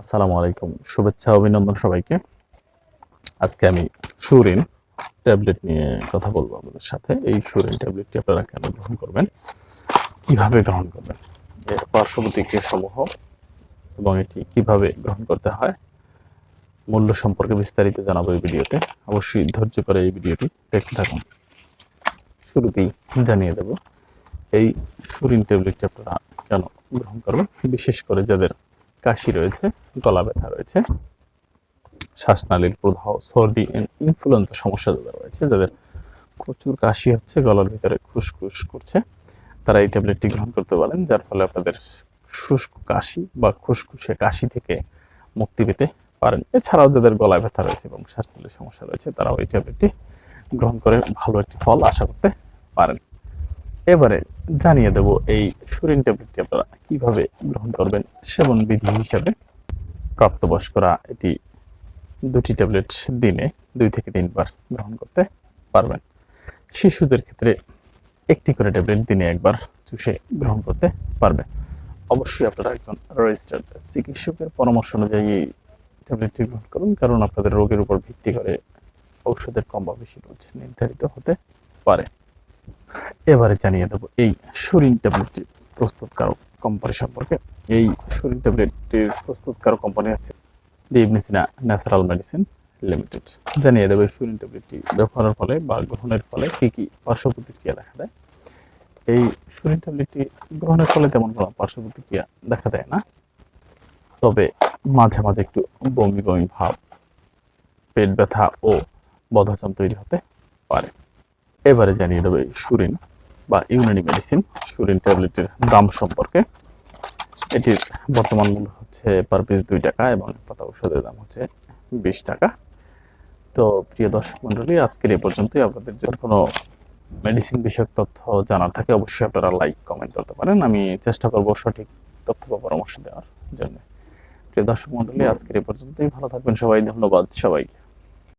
আসসালামু আলাইকুম। শুভেচ্ছা, অভিনন্দন সবাইকে। আজকে আমি সুরিন ট্যাবলেট নিয়ে কথা বলব আপনাদের সাথে। এই সুরিন ট্যাবলেটটি আপনারা কেন গ্রহণ করবেন? কীভাবে গ্রহণ করবেন? এর পার্শ্ব প্রতিক্রিয়া সমূহ এবং এটি কীভাবে গ্রহণ করতে হয় মূল্য সম্পর্কে বিস্তারিত জানাব এই ভিডিওতে। অবশ্যই ধৈর্য করে এই ভিডিওটি দেখতে থাকুন। শুরুতেই জানিয়ে দেব, এই সুরিন ট্যাবলেটটি আপনারা কেন গ্রহণ করবেন? বিশেষ করে যাদের কাশি রয়েছে, গলা ব্যথা রয়েছে, শ্বাসনালীর প্রদাহ, সর্দি ইনফ্লুয়েঞ্জা সমস্যা যাদের রয়েছে, যাদের প্রচুর কাশি হচ্ছে, গলার ভিতরে খুসখুস করছে, তারা এই ট্যাবলেটটি গ্রহণ করতে পারেন, যার ফলে আপনাদের শুষ্ক কাশি বা খুসখুসে কাশি থেকে মুক্তি পেতে পারেন। এছাড়াও যাদের গলায় ব্যথা রয়েছে এবং শ্বাসনালীর সমস্যা রয়েছে, তারাও এই ট্যাবলেটটি গ্রহণ করে ভালো একটি ফল আশা করতে পারেন। এবারে জানিয়ে দেব এই সুরিন ট্যাবলেটটি আপনারা কীভাবে গ্রহণ করবেন সেবন বিধি হিসাবে প্রাপ্তবয়স্করা এটি দুটি ট্যাবলেট দিনে দুই থেকে তিনবার গ্রহণ করতে পারবেন। শিশুদের ক্ষেত্রে একটি করে ট্যাবলেট দিনে একবার চুষে গ্রহণ করতে পারবে। অবশ্যই আপনারা একজন রেজিস্টার্ড চিকিৎসকের পরামর্শ অনুযায়ী এই ট্যাবলেটটি গ্রহণ করুন, কারণ আপনাদের রোগের উপর ভিত্তি করে ঔষধের কম বা বেশি নির্ধারিত হতে পারে। এবারে জানিয়ে দেবো এই সুরিন ট্যাবলেটটি প্রস্তুতকারক কোম্পানি সম্পর্কে। এই সুরিন ট্যাবলেটটির প্রস্তুতকারক কোম্পানি হচ্ছে দিবনিসিনা ন্যাচারাল মেডিসিন লিমিটেড। জানিয়ে দেবো সুরিন ট্যাবলেটটি ব্যবহারের ফলে বা গ্রহণের ফলে কী কী পার্শ্ব প্রতিক্রিয়া দেখা দেয়। এই সুরিন ট্যাবলেটটি গ্রহণের ফলে তেমন কোনো পার্শ্ব প্রতিক্রিয়া দেখা দেয় না। তবে মাঝে মাঝে একটু বমি বমি ভাব, পেট ব্যথা ও বদহজম তৈরি হতে পারে। এবারে জানিয়ে দেবো সুরিন বা ইউনানি মেডিসিন সুরিন ট্যাবলেটের দাম সম্পর্কে। এটির বর্তমান মূল্য হচ্ছে পার পিস দুই টাকা এবং পাতা ঔষধের দাম হচ্ছে বিশ টাকা। তো প্রিয় দর্শক মণ্ডলী, আজকের এ পর্যন্তই। আপনাদের যদি কোনো মেডিসিন বিষয়ক তথ্য জানার থাকে, অবশ্যই আপনারা লাইক কমেন্ট করতে পারেন। আমি চেষ্টা করব সঠিক তথ্য বা পরামর্শ দেওয়ার জন্য। প্রিয় দর্শক মণ্ডলী, আজকের এই পর্যন্তই। ভালো থাকবেন সবাই। ধন্যবাদ সবাইকে।